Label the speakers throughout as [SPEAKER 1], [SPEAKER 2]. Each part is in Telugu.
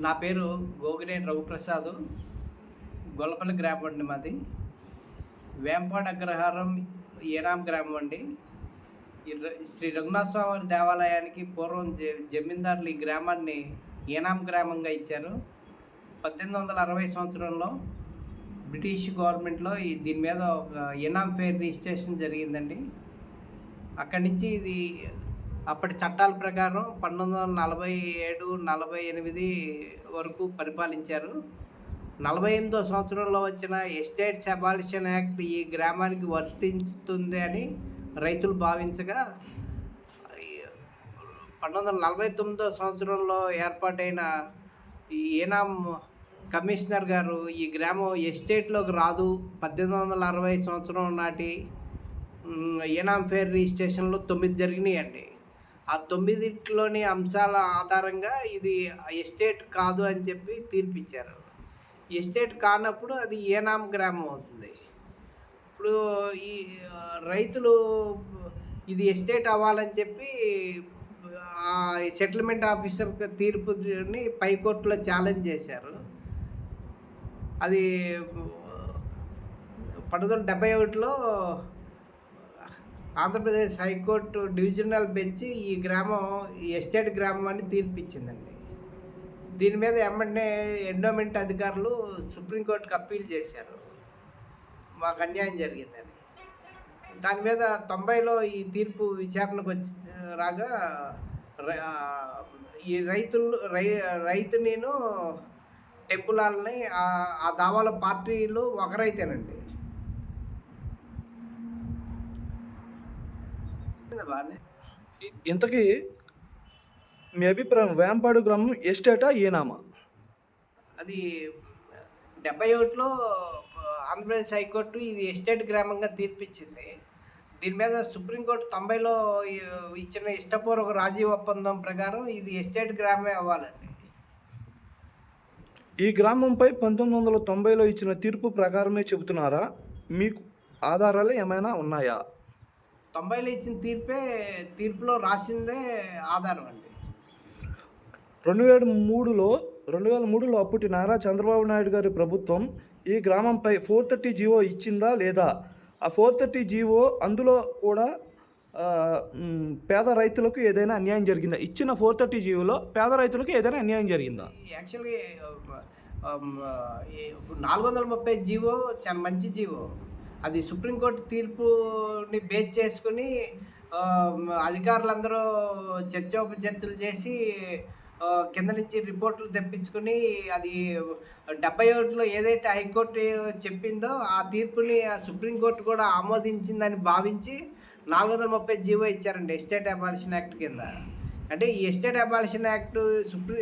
[SPEAKER 1] నా పేరు గోగినేని రఘుప్రసాద్. గొల్లపల్లి గ్రామం అండి మాది. వేంపాడు అగ్రహారం ఏనాం గ్రామం అండి. శ్రీ రఘునాథ స్వామి దేవాలయానికి పూర్వం జ జమీందారులు ఈ గ్రామాన్ని ఏనాం గ్రామంగా ఇచ్చారు. పద్దెనిమిది వందల అరవై సంవత్సరంలో బ్రిటిష్ గవర్నమెంట్లో ఈ దీని మీద ఒక ఏనాం ఫేర్ రిజిస్ట్రేషన్ జరిగిందండి. అక్కడి నుంచి ఇది అప్పటి చట్టాల ప్రకారం పంతొమ్మిది వందల నలభై ఏడు నలభై ఎనిమిది వరకు పరిపాలించారు. నలభై ఎనిమిదో సంవత్సరంలో వచ్చిన ఎస్టేట్స్ అబాలిషన్ యాక్ట్ ఈ గ్రామానికి వర్తించుతుంది అని రైతులు భావించగా పంతొమ్మిది వందల నలభై తొమ్మిదో సంవత్సరంలో ఏర్పాటైన ఈనాం ఏనాం కమిషనర్ గారు ఈ గ్రామం ఎస్టేట్లోకి రాదు. పద్దెనిమిది వందల అరవై సంవత్సరం నాటి ఏనాం ఫేర్ రిజిస్ట్రేషన్లో తొమ్మిది జరిగినాయండి. ఆ తొమ్మిదిట్లోని అంశాల ఆధారంగా ఇది ఎస్టేట్ కాదు అని చెప్పి తీర్పిచ్చారు. ఎస్టేట్ కానప్పుడు అది ఏనాం గ్రామం అవుతుంది. ఇప్పుడు ఈ రైతులు ఇది ఎస్టేట్ అవ్వాలని చెప్పి ఆ సెటిల్మెంట్ ఆఫీసర్ తీర్పుని పైకోర్టులో ఛాలెంజ్ చేశారు. అది పంతొమ్మిది వందల డెబ్బై ఒకటిలో ఆంధ్రప్రదేశ్ హైకోర్టు డివిజనల్ బెంచ్ ఈ గ్రామం ఈ ఎస్టేట్ గ్రామం అని తీర్పిచ్చిందండి. దీని మీద ఎమ్మెల్యే ఎండోమెంట్ అధికారులు సుప్రీంకోర్టుకు అప్పీల్ చేశారు. మాకు అన్యాయం జరిగిందని. దాని మీద తొంభైలో ఈ తీర్పు విచారణకు వచ్చి రాగా ఈ రైతులు రై రైతు నేను టెంపులాలని ఆ- ఆ దావాల పార్టీలు ఒకరైతేనండి బాగానే
[SPEAKER 2] ఇ- ఇంతకీ మీ అభిప్రాయం వేంపాడు గ్రామం ఎస్టేటా ఏనామా?
[SPEAKER 1] అది డెబ్బై ఒకటిలో ఆంధ్రప్రదేశ్ హైకోర్టు ఇది ఎస్టేట్ గ్రామంగా తీర్పిచ్చింది. దీని మీద సుప్రీంకోర్టు తొంభైలో ఇచ్చిన ఇష్టపూర్వక రాజీ ఒప్పందం ప్రకారం ఇది ఎస్టేట్ గ్రామమే అవ్వాలండి.
[SPEAKER 2] ఈ గ్రామంపై పంతొమ్మిది వందల తొంభైలో ఇచ్చిన తీర్పు ప్రకారమే చెబుతున్నారా? మీకు ఆధారాలు ఏమైనా ఉన్నాయా?
[SPEAKER 1] తొంభైలో ఇచ్చిన తీర్పే తీర్పులో రాసిందే ఆధారం అండి.
[SPEAKER 2] రెండు వేల మూడులో రెండు వేల మూడులో అప్పటి నారా చంద్రబాబు నాయుడు గారి ప్రభుత్వం ఈ గ్రామంపై ఫోర్ థర్టీ జీవో ఇచ్చిందా లేదా? ఆ ఫోర్ థర్టీ జీవో అందులో కూడా పేద రైతులకు ఏదైనా అన్యాయం జరిగిందా? ఇచ్చిన ఫోర్ థర్టీ జీవోలో పేద రైతులకు ఏదైనా అన్యాయం జరిగిందా?
[SPEAKER 1] యాక్చువల్గా నాలుగు వందల ముప్పై జీవో చాలా మంచి జీవో. అది సుప్రీంకోర్టు తీర్పుని బేస్ చేసుకుని ఆ, అధికారులందరూ చర్చోపచర్చలు చేసి కింద నుంచి రిపోర్ట్లు తెప్పించుకుని అది డెబ్బై ఒకటిలో ఏదైతే హైకోర్టు చెప్పిందో ఆ తీర్పుని ఆ సుప్రీంకోర్టు కూడా ఆమోదించిందని భావించి నాలుగు వందల ముప్పై జీవో ఇచ్చారండి ఎస్టేట్ అబాలిషన్ యాక్ట్ కింద. అంటే ఈ ఎస్టేట్ అబాలిషన్ యాక్ట్ సుప్రీ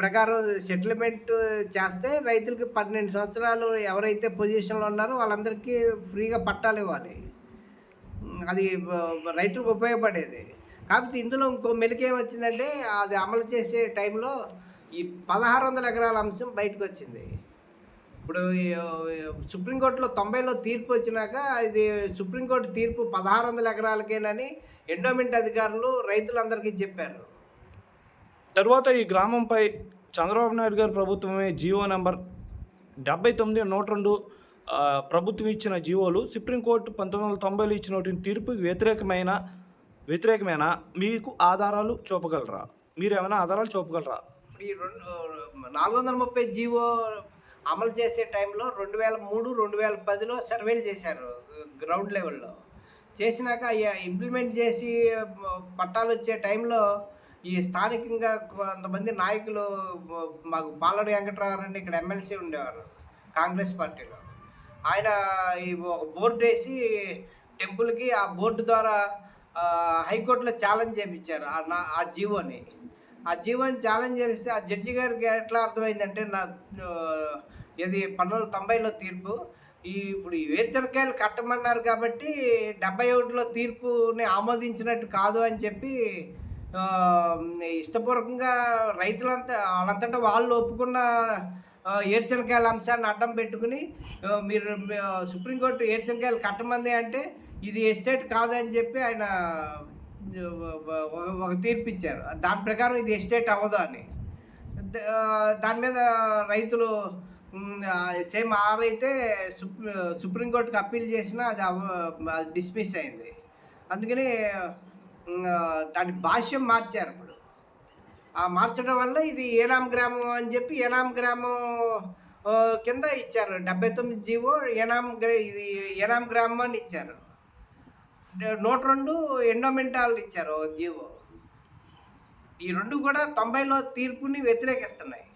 [SPEAKER 1] ప్రకారం సెటిల్మెంట్ చేస్తే రైతులకి పన్నెండు సంవత్సరాలు ఎవరైతే పొజిషన్లో ఉన్నారో వాళ్ళందరికీ ఫ్రీగా పట్టాలు ఇవ్వాలి. అది రైతులకు ఉపయోగపడేది. కాకపోతే ఇందులో ఇంకో మెలికేమొచ్చిందంటే అది అమలు చేసే టైంలో ఈ పదహారు వందల ఎకరాల అంశం బయటకు వచ్చింది. ఇప్పుడు సుప్రీంకోర్టులో తొంభైలో తీర్పు వచ్చినాక ఇది సుప్రీంకోర్టు తీర్పు పదహారు వందల ఎకరాలకేనని ఎండోమెంట్ అధికారులు రైతులందరికీ చెప్పారు.
[SPEAKER 2] తరువాత ఈ గ్రామంపై చంద్రబాబు నాయుడు గారి ప్రభుత్వమే జీవో నెంబర్ డెబ్బై తొమ్మిది నూట రెండు ప్రభుత్వం ఇచ్చిన జీవోలు సుప్రీంకోర్టు పంతొమ్మిది వందల తొంభైలో ఇచ్చిన తీర్పు వ్యతిరేకమైన వ్యతిరేకమైన? మీకు ఆధారాలు చూపగలరా? మీరు ఏమైనా ఆధారాలు చూపగలరా?
[SPEAKER 1] ఈ రెండు నాలుగు వందల ముప్పై జీవో అమలు చేసే టైంలో రెండు వేల మూడు రెండు వేల పదిలో సర్వేలు చేశారు గ్రౌండ్ లెవెల్లో. చేసినాక ఇంప్లిమెంట్ చేసి పట్టాలు వచ్చే టైంలో ఈ స్థానికంగా కొంతమంది నాయకులు మాకు పాలడి వెంకటరావు అని ఇక్కడ ఎమ్మెల్సీ ఉండేవారు కాంగ్రెస్ పార్టీలో. ఆయన ఈ ఒక బోర్డు వేసి టెంపుల్కి ఆ బోర్డు ద్వారా హైకోర్టులో ఛాలెంజ్ చేయించారు ఆ నా ఆ జీవోని. ఆ జీవోని ఛాలెంజ్ చేస్తే ఆ జడ్జి గారికి ఎట్లా అర్థమైందంటే నా ఇది పంతొమ్మిది తొంభైలో తీర్పు ఈ ఇప్పుడు ఈ వేరుశనకాయలు కట్టమన్నారు కాబట్టి డెబ్బై ఒకటిలో తీర్పుని ఆమోదించినట్టు కాదు అని చెప్పి ఇష్టపూర్వకంగా రైతులంతా వాళ్ళంతటా వాళ్ళు ఒప్పుకున్న ఏర్చనకాయల ఏరుశనకాయల అంశాన్ని అడ్డం పెట్టుకుని మీరు సుప్రీంకోర్టు ఏరుశనకాయలు కట్టమంది అంటే ఇది ఎస్టేట్ కాదని చెప్పి ఆయన ఒక- ఒక తీర్పు ఇచ్చారు. దాని ప్రకారం ఇది ఎస్టేట్ అవ్వదు అని. దాని మీద రైతులు సేమ్ ఆరైతే సుప్రీ సుప్రీంకోర్టుకి అప్పీల్ చేసినా అది అవ డిస్మిస్ అయింది. అందుకని దాని భాష్యం మార్చారు ఇప్పుడు. ఆ మార్చడం వల్ల ఇది ఏనాం గ్రామం అని చెప్పి ఏనాం గ్రామం కింద ఇచ్చారు. డెబ్బై తొమ్మిది జీవో ఏనాం గ్రా ఇది ఏనాం గ్రామం అని ఇచ్చారు. నూట రెండు ఎండోమెంటాలు ఇచ్చారు జీవో. ఈ రెండు కూడా తొంభైలో తీర్పుని వ్యతిరేకిస్తున్నాయి.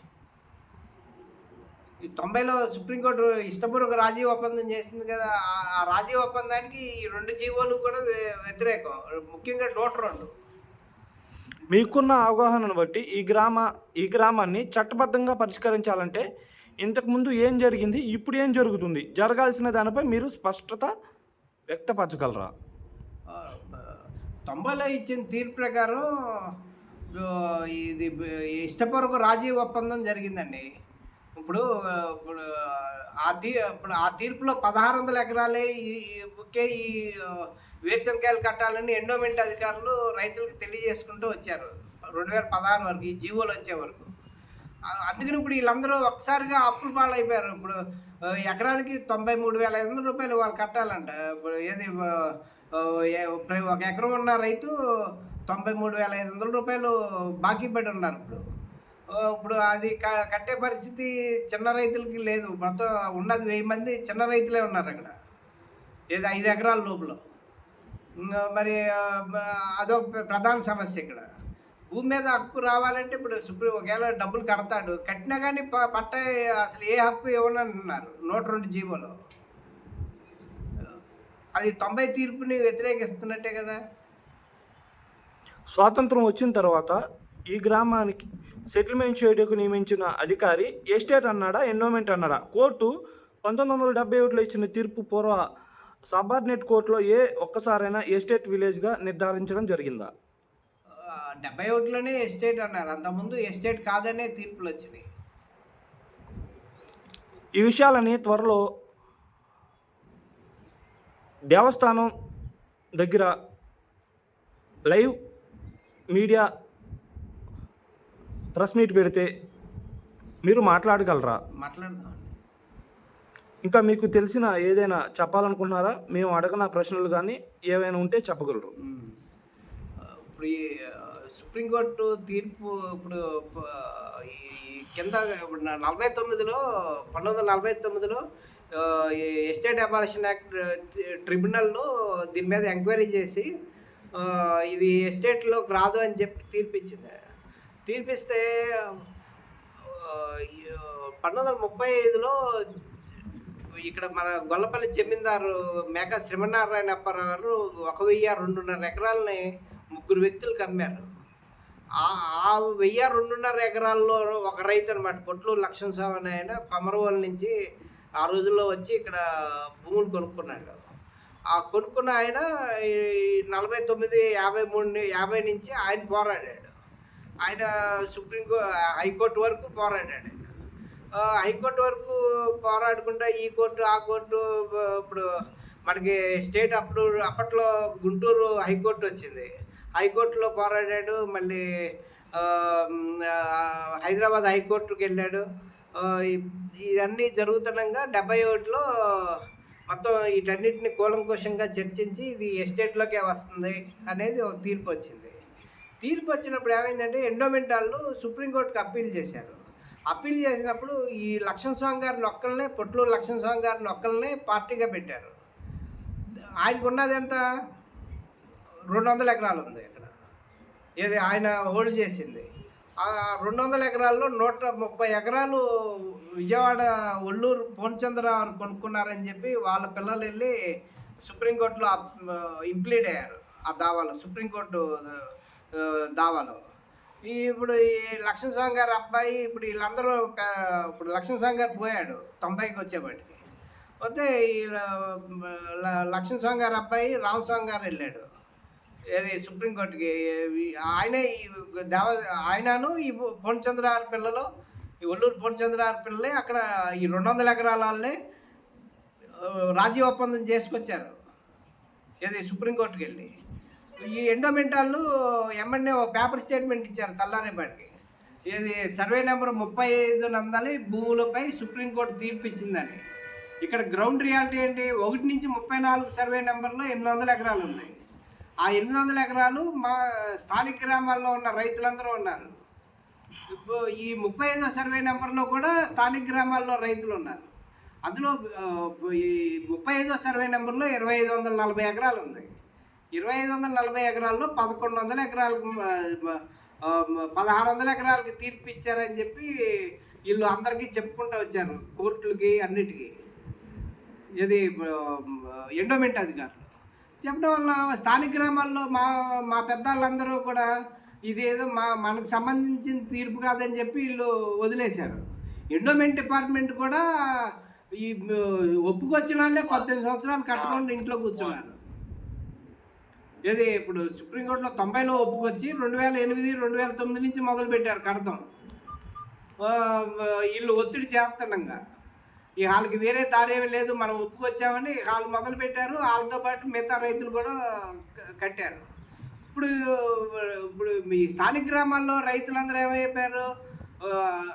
[SPEAKER 1] తొంభైలో సుప్రీంకోర్టు ఇష్టపూర్వక రాజీవ్ ఒప్పందం చేసింది కదా ఆ- రాజీవ్ ఒప్పందానికి ఈ రెండు జీవోలు కూడా వ్య- వ్యతిరేకం. ముఖ్యంగా నూట రెండు.
[SPEAKER 2] మీకున్న అవగాహనను బట్టి ఈ గ్రామ ఈ గ్రామాన్ని చట్టబద్ధంగా పరిష్కరించాలంటే ఇంతకుముందు ఏం జరిగింది ఇప్పుడు ఏం జరుగుతుంది? జరగాల్సిన దానిపై మీరు స్పష్టత వ్యక్తపరచగలరా?
[SPEAKER 1] తొంభైలో ఇచ్చిన తీర్పు ప్రకారం ఇది ఇష్టపూర్వక రాజీవ్ ఒప్పందం జరిగిందండి. ఇప్పుడు ఇప్పుడు ఆ తీ ఇప్పుడు ఆ తీర్పులో పదహారు వందల ఎకరాలే ఈ ఈ- ఒకే ఈ వేరుశనకాయలు కట్టాలని ఎండోమెంట్ అధికారులు రైతులకు తెలియజేసుకుంటూ వచ్చారు. రెండు వేల పదహారు వరకు ఈ జీవోలు వచ్చే వరకు. అందుకని ఇప్పుడు వీళ్ళందరూ ఒకసారిగా అప్పులు పాలైపోయారు. ఇప్పుడు ఎకరానికి తొంభై మూడు వేల ఐదు వందల రూపాయలు వాళ్ళు కట్టాలంట. ఇప్పుడు ఏది ప్ర- ఒక ఎకరం ఉన్న రైతు తొంభై మూడు వేల ఐదు వందల రూపాయలు బాకీ పడి ఉన్నారు ఇప్పుడు. ఇప్పుడు అది క- కట్టే పరిస్థితి చిన్న రైతులకి లేదు. మొత్తం ఉన్నది వెయ్యి మంది చిన్న రైతులే ఉన్నారు అక్కడ. ఏది ఐదు ఎకరాల లోపల. మరి అదో అదొక ప్రధాన సమస్య ఇక్కడ. భూమి మీద హక్కు రావాలంటే ఇప్పుడు సుప్రీం ఒకవేళ డబ్బులు కడతాడు. కట్టినా కానీ పట్ట అసలు ఏ హక్కు ఇవ్వనన్నారు నూట రెండు జీవోలో. అది తొంభై తీర్పుని వ్యతిరేకిస్తున్నట్టే కదా.
[SPEAKER 2] స్వాతంత్రం వచ్చిన తర్వాత ఈ గ్రామానికి సెటిల్మెంట్ చేయడానికి నియమించిన అధికారి ఎస్టేట్ అన్నాడా ఎండోమెంట్ అన్నాడా? కోర్టు పంతొమ్మిది వందల డెబ్బై ఒకటిలో ఇచ్చిన తీర్పు పూర్వ సబార్డినేట్ కోర్టులో ఏ ఒక్కసారైనా ఎస్టేట్ విలేజ్గా నిర్ధారించడం జరిగిందా?
[SPEAKER 1] డెబ్బై ఒకటిలోనే ఎస్టేట్ అన్నారు. అంతకుముందు ఎస్టేట్ కాదనే తీర్పులు వచ్చినాయి.
[SPEAKER 2] ఈ విషయాలని త్వరలో దేవస్థానం దగ్గర లైవ్ మీడియా ప్రెస్ మీట్ పెడితే మీరు మాట్లాడగలరా?
[SPEAKER 1] మాట్లాడదాం
[SPEAKER 2] ఇంకా మీకు తెలిసిన ఏదైనా చెప్పాలనుకుంటున్నారా? మేము అడగన ప్రశ్నలు కానీ ఏవైనా ఉంటే చెప్పగలరు.
[SPEAKER 1] ఇప్పుడు ఈ సుప్రీంకోర్టు తీర్పు ఇప్పుడు ఈ కింద ఇప్పుడు నలభై తొమ్మిదిలో పంతొమ్మిది వందల నలభై తొమ్మిదిలో ఎస్టేట్ అబాలిషన్ యాక్ట్ ట్రిబ్యునల్లో దీని మీద ఎంక్వైరీ చేసి ఇది ఎస్టేట్లోకి రాదు అని చెప్పి తీర్పు ఇచ్చింది తీర్పిస్తే పంతొమ్మిది వందల ముప్పై ఐదులో ఇక్కడ మన గొల్లపల్లి జమీందారు మేక శ్రీమన్నారాయణ అప్పారావు గారు ఒక వెయ్యి రెండున్నర ఎకరాలని ముగ్గురు వ్యక్తులకు అమ్మారు ఆ వెయ్యి రెండున్నర ఎకరాల్లో ఒక రైతు అనమాట పొట్లూరు లక్ష్మణ స్వామి అనే ఆయన కొమరవోలు నుంచి ఆ రోజుల్లో వచ్చి ఇక్కడ భూములు కొనుక్కున్నాడు. ఆ కొనుక్కున్న ఆయన ఈ నలభై తొమ్మిది యాభై మూడు యాభై నుంచి ఆయన పోరాడాడు. ఆయన సుప్రీం హైకోర్టు వరకు పోరాడాడు ఆయన. హైకోర్టు వరకు పోరాడుకుంటా ఈ కోర్టు ఆ కోర్టు ఇప్పుడు మనకి స్టేట్ అప్పుడు అప్పట్లో గుంటూరు హైకోర్టు వచ్చింది. హైకోర్టులో పోరాడాడు మళ్ళీ హైదరాబాద్ హైకోర్టుకి వెళ్ళాడు. ఇవన్నీ జరుగుతుండగా డెబ్బై ఒకటిలో మొత్తం వీటన్నిటిని కూలంకోశంగా చర్చించి ఇది ఎస్టేట్లోకే వస్తుంది అనేది ఒక తీర్పు వచ్చింది. తీర్పు వచ్చినప్పుడు ఏమైందంటే ఎండోమెంట్ వాళ్ళు సుప్రీంకోర్టుకి అప్పీల్ చేశారు. అప్పీల్ చేసినప్పుడు ఈ లక్ష్మణ స్వామి గారిని ఒక్కళ్ళనే పొట్లూరు లక్ష్మణ స్వామి గారిని ఒక్కళ్ళనే పార్టీగా పెట్టారు. ఆయనకున్నది ఎంత? రెండు వందల ఎకరాలు ఉంది ఇక్కడ. ఏది ఆయన హోల్డ్ చేసింది. రెండు వందల ఎకరాల్లో నూట ముప్పై ఎకరాలు విజయవాడ ఒల్లూరు పూర్ణచంద్రరావు కొనుక్కున్నారని చెప్పి వాళ్ళ పిల్లలు వెళ్ళి సుప్రీంకోర్టులో ఇంప్లీడ్ అయ్యారు. ఆ దావాలో సుప్రీంకోర్టు దావాలో. ఇప్పుడు ఈ లక్ష్మణ స్వామి గారి అబ్బాయి ఇప్పుడు వీళ్ళందరూ ఇప్పుడు లక్ష్మణ స్వామి గారు పోయాడు తొంభైకి వచ్చేప్పటికి. పోతే ఈ ల- లక్ష్మణ స్వామి గారి అబ్బాయి రామస్వామి గారు వెళ్ళాడు. ఏది సుప్రీంకోర్టుకి ఈ- ఆయనే ఈ దేవ ఆయనను ఈ పూర్ణచంద్రహారి పిల్లలు ఈ ఒల్లూరు పూర్ణచంద్రహారి పిల్లలే అక్కడ ఈ రెండు వందల ఎకరాల వాళ్ళే రాజీ ఒప్పందం చేసుకొచ్చారు. ఏది సుప్రీంకోర్టుకి వెళ్ళి. ఈ ఎండోమెంట్ వాళ్ళు ఎమ్మెల్యే ఒక పేపర్ స్టేట్మెంట్ ఇచ్చారు తల్లారేపాటికి ఇది సర్వే నెంబర్ ముప్పై ఐదు నందలి భూములపై సుప్రీంకోర్టు తీర్పు ఇచ్చిందండి. ఇక్కడ గ్రౌండ్ రియాలిటీ ఏంటి? ఒకటి నుంచి ముప్పై నాలుగు సర్వే నెంబర్లో ఎనిమిది వందల ఎకరాలు ఉన్నాయి ఆ ఎనిమిది వందల ఎకరాలు మా స్థానిక గ్రామాల్లో ఉన్న రైతులందరూ ఉన్నారు. ఇప్పుడు ఈ ముప్పై ఐదో సర్వే నెంబర్లో కూడా స్థానిక గ్రామాల్లో రైతులు ఉన్నారు. అందులో ఈ ముప్పై ఐదో సర్వే నెంబర్లో ఇరవై ఐదు వందల నలభై ఎకరాలు ఉన్నాయి ఇరవై ఐదు వందల నలభై ఎకరాల్లో పదకొండు వందల ఎకరాలకు పదహారు వందల ఎకరాలకి తీర్పు ఇచ్చారని చెప్పి వీళ్ళు అందరికీ చెప్పుకుంటూ వచ్చారు కోర్టులకి అన్నిటికీ. ఇది ఎండోమెంట్ అధికారులు. చెప్పడం వల్ల స్థానిక గ్రామాల్లో మా మా పెద్దవాళ్ళందరూ కూడా ఇది ఏదో మా మనకు సంబంధించిన తీర్పు కాదని చెప్పి వీళ్ళు వదిలేశారు. ఎండోమెంట్ డిపార్ట్మెంట్ కూడా ఈ ఒప్పుకొచ్చిన వాళ్ళే పద్దెనిమిది సంవత్సరాలు కట్టుకొని ఇంట్లో కూర్చున్నారు. ఏది ఇప్పుడు సుప్రీంకోర్టులో తొంభైలో ఒప్పుకొచ్చి రెండు వేల ఎనిమిది రెండు వేల తొమ్మిది నుంచి మొదలు పెట్టారు కడతాం వీళ్ళు ఒత్తిడి చేస్తుండగా. ఈ వాళ్ళకి వేరే దారేమీ లేదు మనం ఒప్పుకొచ్చామని వాళ్ళు మొదలు పెట్టారు వాళ్ళతో పాటు మిగతా రైతులు కూడా కట్టారు. ఇప్పుడు ఇప్పుడు మీ స్థానిక గ్రామాల్లో రైతులందరూ ఏమైపోయారు?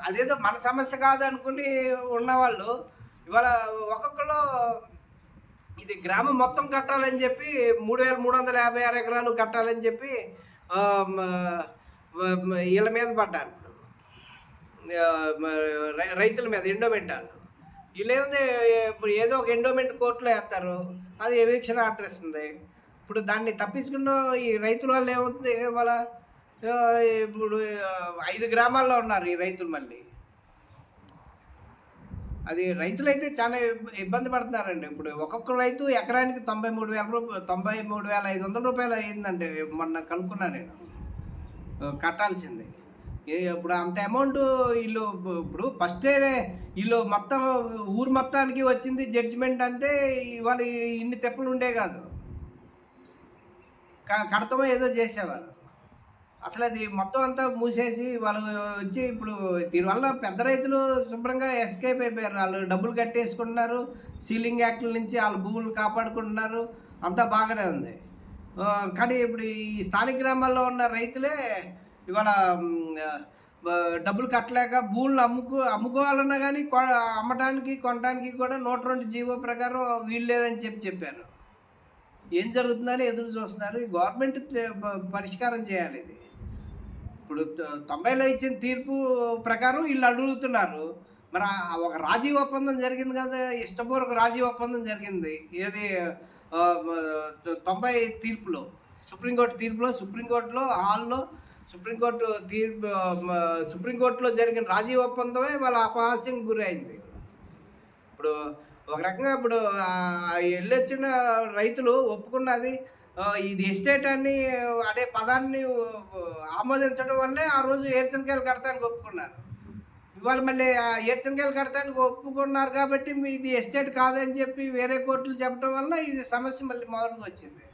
[SPEAKER 1] అదేదో మన సమస్య కాదు అనుకుని ఉన్నవాళ్ళు ఇవాళ ఒక్కొక్కరు ఇది గ్రామం మొత్తం కట్టాలని చెప్పి మూడు వేల మూడు వందల యాభై ఆరు ఎకరాలు కట్టాలని చెప్పి వీళ్ళ మీద పడ్డారు. ఇప్పుడు రైతుల మీద ఎండోమెంటాలు. వీళ్ళేముంది ఇప్పుడు ఏదో ఒక ఎండోమెంట్ కోర్టులో వేస్తారు అది ఎవిక్షన్ ఆర్డర్ ఇస్తుంది. ఇప్పుడు దాన్ని తప్పించుకున్న ఈ రైతుల వల్ల ఏమవుతుంది వాళ్ళ ఇప్పుడు ఐదు గ్రామాల్లో ఉన్నారు ఈ రైతులు మళ్ళీ. అది రైతులైతే చాలా ఇబ్బంది పడుతున్నారండి. ఇప్పుడు ఒక్కొక్క రైతు ఎకరానికి తొంభై మూడు వేల రూపాయలు తొంభై మూడు వేల ఐదు వందల రూపాయలు అయిందండి మొన్న కనుక్కున్నా నేను. కట్టాల్సింది. ఇప్పుడు అంత అమౌంట్ వీళ్ళు ఇప్పుడు ఫస్ట్ వీళ్ళు మొత్తం ఊరు మొత్తానికి వచ్చింది జడ్జిమెంట్ అంటే ఇవాళ ఇన్ని తెప్పలు ఉండే కాదు. క- ఏదో చేసేవారు అసలు అది మొత్తం అంతా మూసేసి వాళ్ళు వచ్చి ఇప్పుడు దీనివల్ల పెద్ద రైతులు శుభ్రంగా ఎస్కేప్ అయిపోయారు. వాళ్ళు డబ్బులు కట్టేసుకుంటున్నారు. సీలింగ్ యాక్ట్ల నుంచి వాళ్ళ భూములు కాపాడుకుంటున్నారు. అంతా బాగానే ఉంది. కానీ ఇప్పుడు ఈ స్థానిక గ్రామాల్లో ఉన్న రైతులే ఇవాళ డబ్బులు కట్టలేక భూములు అమ్ముకు అమ్ముకోవాలన్నా కానీ కొ- అమ్మటానికి కొనడానికి కూడా నూట రెండు జీవో ప్రకారం వీలు లేదని చెప్పి చెప్పారు. ఏం జరుగుతుందని ఎదురు చూస్తున్నారు. ఈ గవర్నమెంట్ పరిష్కారం చేయాలి ఇది. ఇప్పుడు తొంభైలో ఇచ్చిన తీర్పు ప్రకారం వీళ్ళు అడుగుతున్నారు. మరి ఒక రాజీ ఒప్పందం జరిగింది కదా ఇష్టపూర్వక రాజీ ఒప్పందం జరిగింది. ఏది తొంభై తీర్పులో సుప్రీంకోర్టు తీర్పులో సుప్రీంకోర్టులో హాల్లో సుప్రీంకోర్టు తీర్పు సుప్రీంకోర్టులో జరిగిన రాజీ ఒప్పందమే వాళ్ళ అపహాస్యం గురైంది. ఇప్పుడు ఒక రకంగా ఇప్పుడు వెళ్ళొచ్చిన రైతులు ఒప్పుకున్నది ఇది ఎస్టేట్ అని అనే పదాన్ని ఆమోదించడం వల్లే ఆ రోజు ఏర్చనకాయలు కడతానికి ఒప్పుకున్నారు. ఇవాళ మళ్ళీ ఆ ఏర్చనకాయలు కడతానికి ఒప్పుకున్నారు కాబట్టి మీ ఇది ఎస్టేట్ కాదని చెప్పి వేరే కోర్టులు చెప్పడం వల్ల ఇది సమస్య మళ్ళీ మొదటికి వచ్చింది